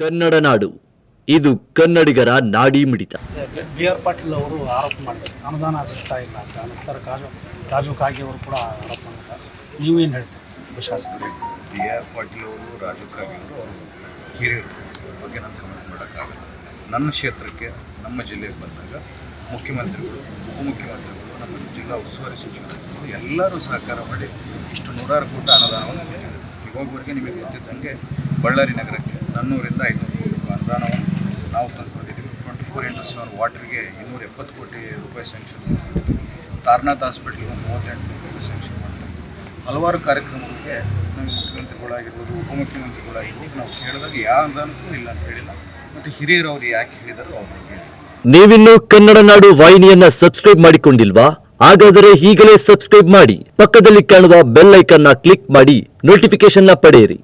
ಕನ್ನಡ ನಾಡು ಇದು ಕನ್ನಡಿಗರ ನಾಡಿ ಮಿಡಿತ. ಬಿ ಆರ್ ಪಾಟೀಲ್ ಅವರು ಆರೋಪ ಮಾಡಿದ್ರು ಅನುದಾನ ಸಿಗ್ತಾ ಇಲ್ಲ ಅಂತ. ನಂತರ ಕಾಜು ರಾಜು ಕಾಗೆ ಅವರು ಕೂಡ ಆರೋಪ ಮಾಡಿದ್ದಾರೆ. ನೀವೇನು ಹೇಳ್ತೀರಿ? ಶಾಸಕರು ಬಿ ಆರ್ ಪಾಟೀಲ್ ಅವರು ರಾಜು ಕಾಗೆ ಅವರು ಅವರು ಹಿರಿಯರು. ಅವ್ರ ಬಗ್ಗೆ ನಾನು ಕಮೆಂಟ್ ಮಾಡೋಕ್ಕಾಗಲ್ಲ ನನ್ನ ಕ್ಷೇತ್ರಕ್ಕೆ ನಮ್ಮ ಜಿಲ್ಲೆಗೆ ಬಂದಾಗ ಮುಖ್ಯಮಂತ್ರಿಗಳು ಉಪಮುಖ್ಯಮಂತ್ರಿಗಳು ನಮ್ಮ ಜಿಲ್ಲಾ ಉಸ್ತುವಾರಿ ಸಚಿವರು ಎಲ್ಲರೂ ಸಹಕಾರ ಮಾಡಿ ಇಷ್ಟು ನೂರಾರು ಕೋಟಿ ಅನುದಾನವನ್ನು ಕೊಟ್ಟಿದ್ದಾರೆ. ಇವಾಗವರೆಗೆ ನಿಮಗೆ ಗೊತ್ತಿದ್ದಂಗೆ ಬಳ್ಳಾರಿ ನಗರಕ್ಕೆ ನಾನ್ನೂರಿಂದ ಐನೂರು ಕೋಟಿ ರೂಪಾಯಿ ಅನುದಾನವನ್ನು ನಾವು ತಂದುಕೊಂಡಿದ್ದೀವಿ ಟ್ವೆಂಟಿ ಫೋರ್ ಇಂಟು ಸೆವೆನ್ ವಾಟರ್ಗೆ ಇನ್ನೂರ ಎಪ್ಪತ್ತು ಕೋಟಿ ರೂಪಾಯಿ ಸ್ಯಾಂಕ್ಷನ್ ಮಾಡ್ತೀವಿ. ತಾರನಾಥ್ ಹಾಸ್ಪಿಟ್ಲಿಗೆ ಒಂದು ಮೂವತ್ತೆಂಟು ಕೋಟಿ ಸ್ಯಾಂಕ್ಷನ್ ಮಾಡ್ತೀವಿ. ಹಲವಾರು ಕಾರ್ಯಕ್ರಮಗಳಿಗೆ ನಮ್ಮ ಮುಖ್ಯಮಂತ್ರಿಗಳಾಗಿರ್ಬೋದು ಉಪಮುಖ್ಯಮಂತ್ರಿಗಳಾಗಿರ್ಬೋದು ನಾವು ಕೇಳಿದಾಗ ಯಾವ ಅನುದಾನಕ್ಕೂ ಇಲ್ಲ ಅಂತ ಹೇಳಿಲ್ಲ. ಮತ್ತು ಹಿರಿಯರು ಅವರು ಯಾಕೆ ಹೇಳಿದಾರೋ ಅವರು. ನೀವಿನ್ನು ಕನ್ನಡ ನಾಡು ವಾಹಿನಿಯನ್ನ ಸಬ್ಸ್ಕ್ರೈಬ್ ಮಾಡಿಕೊಂಡಿಲ್ವಾ? ಹಾಗಾದರೆ ಈಗಲೇ ಸಬ್ಸ್ಕ್ರೈಬ್ ಮಾಡಿ. ಪಕ್ಕದಲ್ಲಿ ಕಾಣುವ ಬೆಲ್ ಐಕನ್ನ ಕ್ಲಿಕ್ ಮಾಡಿ ನೋಟಿಫಿಕೇಶನ್ನ ಪಡೆಯಿರಿ.